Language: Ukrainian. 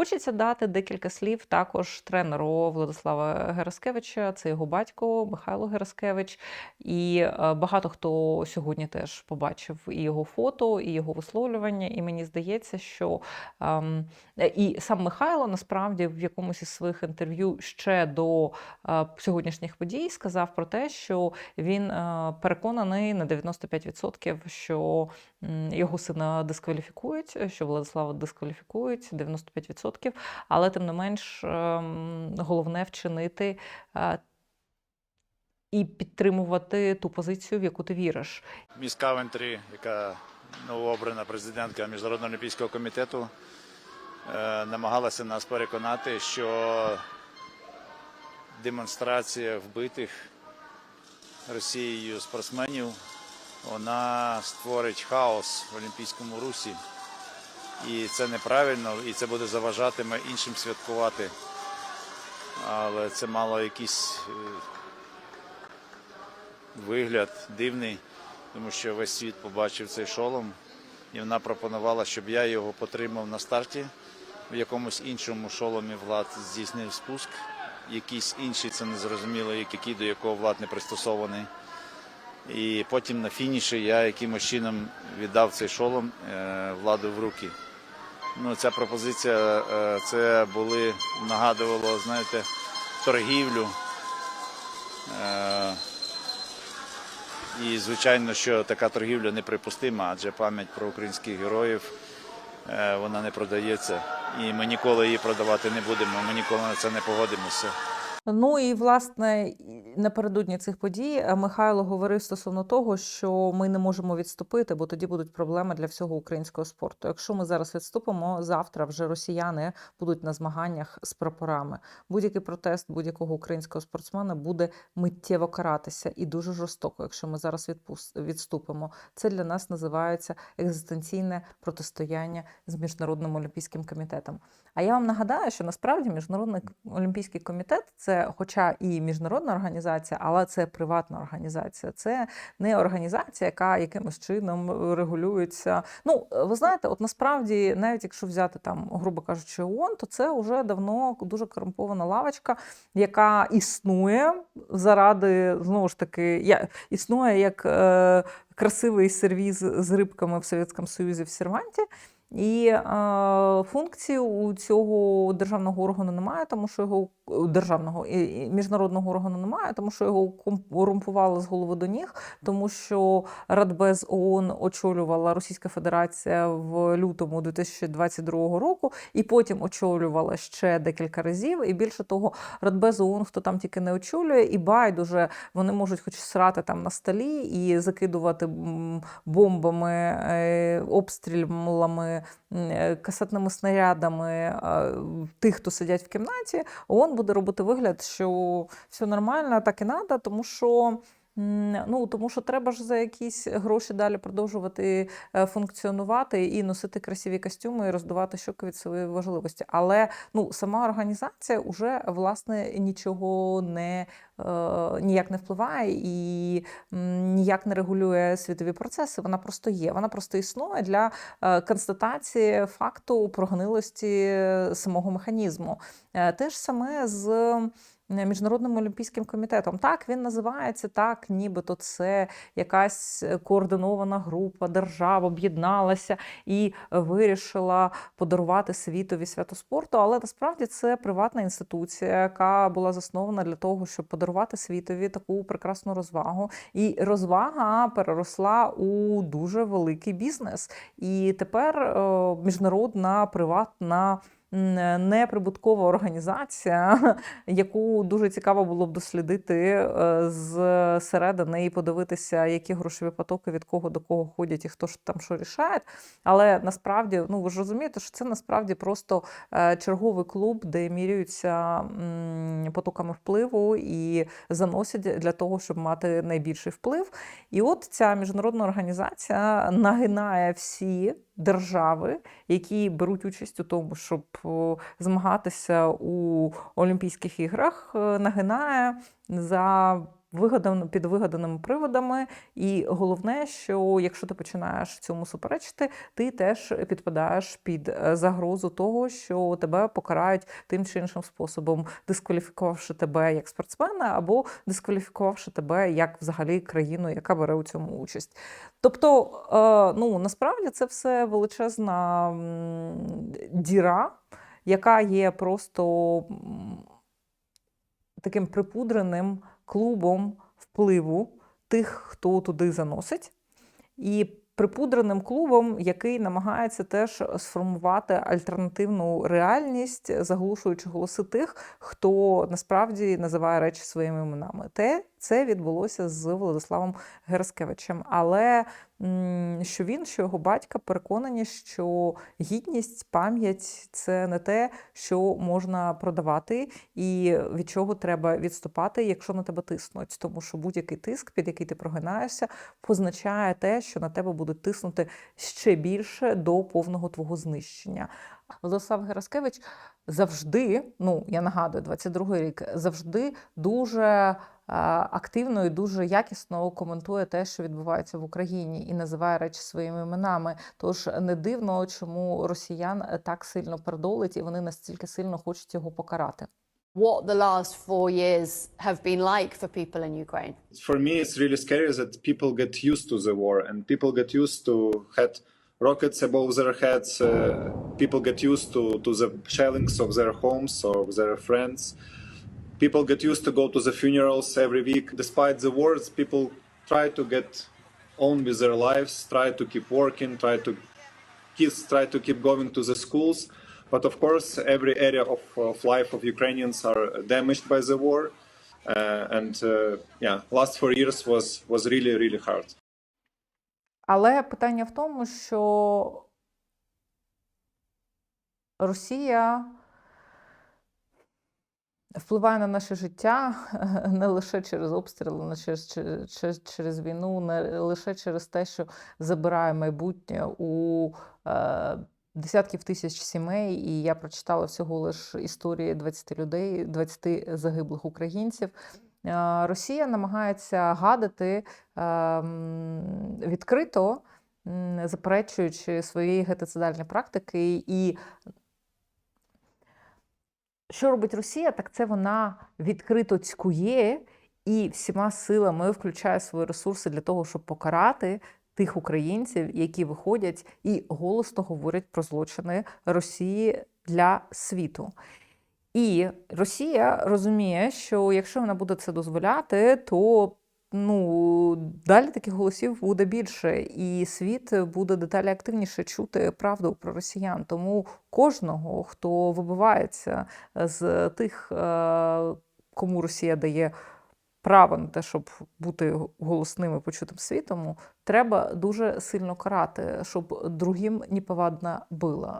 Хочеться дати декілька слів також тренеру Владислава Гераскевича, це його батько Михайло Гераскевич. І е, багато хто сьогодні теж побачив і його фото, і його висловлювання. І мені здається, що ем, і сам Михайло насправді в якомусь із своїх інтерв'ю ще до е, сьогоднішніх подій сказав про те, що він е, переконаний на 95%, що його сина дискваліфікують, що Владислава дискваліфікують 95%, але тим не менш ем, головне вчинити. е, І підтримувати ту позицію, в яку ти віриш. Міс Кавентрі, яка новообрана президентка Міжнародного олімпійського комітету, е, намагалася нас переконати, що демонстрація вбитих Росією спортсменів вона створить хаос в Олімпійському русі. І це неправильно, і це буде заважатиме іншим святкувати. Але це мало якийсь е, вигляд дивний, тому що весь світ побачив цей шолом, і вона пропонувала, щоб я його потримав на старті. В якомусь іншому шоломі влад здійснив спуск. Якийсь інший, це незрозуміло, який до якого влад не пристосований. І потім на фініші я якимось чином віддав цей шолом е, владу в руки. Ну, ця пропозиція е, це були нагадувало, знаєте, торгівлю. Е, і звичайно, що така торгівля неприпустима, адже пам'ять про українських героїв е, вона не продається. І ми ніколи її продавати не будемо. Ми ніколи на це не погодимося. Ну і власне напередодні цих подій е, Михайло говорив стосовно того, що ми не можемо відступити, бо тоді будуть проблеми для всього українського спорту. Якщо ми зараз відступимо, завтра вже росіяни будуть на змаганнях з прапорами. Будь-який протест будь-якого українського спортсмена буде миттєво каратися і дуже жорстоко, якщо ми зараз відступимо. Це для нас називається екзистенційне протистояння з міжнародним олімпійським комітетом. А я вам нагадаю, що насправді міжнародний олімпійський комітет це, хоча і міжнародна організація, але це приватна організація. Це не організація, яка якимось чином регулюється. Ну, ви знаєте, от насправді, навіть якщо взяти там, грубо кажучи, ООН, то це вже давно дуже корумпована лавочка, яка існує заради знову ж таки, я, існує як е, красивий сервіз з рибками в Совєтському Союзі в серванті. І е, функції у цього державного органу немає, тому що його державного і, міжнародного органу немає, тому що його корумпували з голови до ніг, тому що Радбез ООН очолювала Російська Федерація в лютому 2022 року, і потім очолювала ще декілька разів. І більше того, Радбез ООН, хто там тільки не очолює, і байдуже вони можуть хоч срати там на столі і закидувати бомбами, е, обстрілами, касетними снарядами е, тих, хто сидять в кімнаті. ООН буде робити вигляд, що все нормально, так і треба, тому що. Ну, тому що треба ж за якісь гроші далі продовжувати е, функціонувати і носити красиві костюми і роздувати щоки від своєї важливості. Але ну, сама організація вже власне нічого не е, ніяк не впливає і ніяк не регулює світові процеси. Вона просто є. Вона просто існує для е, констатації факту прогнилості е, самого механізму. Те ж саме з. Міжнародним олімпійським комітетом. Так, він називається так, нібито це якась координована група, держава об'єдналася і вирішила подарувати світові свято спорту. Але насправді це приватна інституція, яка була заснована для того, щоб подарувати світові таку прекрасну розвагу. І розвага переросла у дуже великий бізнес. І тепер е, міжнародна приватна. М, Неприбуткова організація, яку дуже цікаво було б дослідити е, з середини і подивитися, які грошові потоки від кого до кого ходять і хто ж там що рішає. Але насправді, ну ви ж розумієте, що це насправді просто е, черговий клуб, де міряються потоками впливу і заносять для того, щоб мати найбільший вплив. І от ця міжнародна організація нагинає всі держави, які беруть участь у тому, щоб змагатися у Олімпійських іграх, е, нагинає за вигадан, під вигаданими приводами. І головне, що якщо ти починаєш цьому суперечити, ти теж підпадаєш під е, загрозу того, що тебе покарають тим чи іншим способом, дискваліфікувавши тебе як спортсмена, або дискваліфікувавши тебе як взагалі країну, яка бере у цьому участь. Тобто, е, ну насправді це все величезна діра, яка є просто таким припудреним клубом впливу тих, хто туди заносить, і припудреним клубом, який намагається теж сформувати альтернативну реальність, заглушуючи голоси тих, хто насправді називає речі своїми іменами. Те це відбулося з Владиславом Гераскевичем. Але що він, що його батька переконані, що гідність, пам'ять це не те, що можна продавати, і від чого треба відступати, якщо на тебе тиснуть. Тому що будь-який тиск, під який ти прогинаєшся, позначає те, що на тебе будуть тиснути ще більше до повного твого знищення. Владислав Гераскевич завжди, ну я нагадую, 22-й рік, завжди дуже активно і дуже якісно коментує те, що відбувається в Україні, і називає речі своїми іменами. Тож не дивно, чому росіян так сильно передолить, і вони настільки сильно хочуть його покарати. what the last four years have been like for people in Ukraine. for me it's really scary that people get used to the war and people get used to had rockets above their heads uh, people get used to, to the shellings of their homes or their friends people get used to go to the funerals every week despite the wars people try to get on with their lives try to keep working try to kids try to keep going to the schools but of course every area of, of life of ukrainians are damaged by the war uh, and uh, yeah, last four years was was really really hard. Але питання в тому, що Росія впливає на наше життя не лише через обстріли, не через, через, через війну, не лише через те, що забирає майбутнє у е, десятків тисяч сімей. І я прочитала всього лише історії 20 людей, 20 загиблих українців. Е, Росія намагається гадити е, відкрито, заперечуючи свої геноцидальні практики. І що робить Росія, так це вона відкрито цькує і всіма силами включає свої ресурси для того, щоб покарати тих українців, які виходять і голосно говорять про злочини Росії для світу. І Росія розуміє, що якщо вона буде це дозволяти, то ну, далі таких голосів буде більше, і світ буде деталі активніше чути правду про росіян. Тому кожного, хто вибивається з тих, е, кому Росія дає право на те, щоб бути голосним і почутим світом, треба дуже сильно карати, щоб другим неповадно було.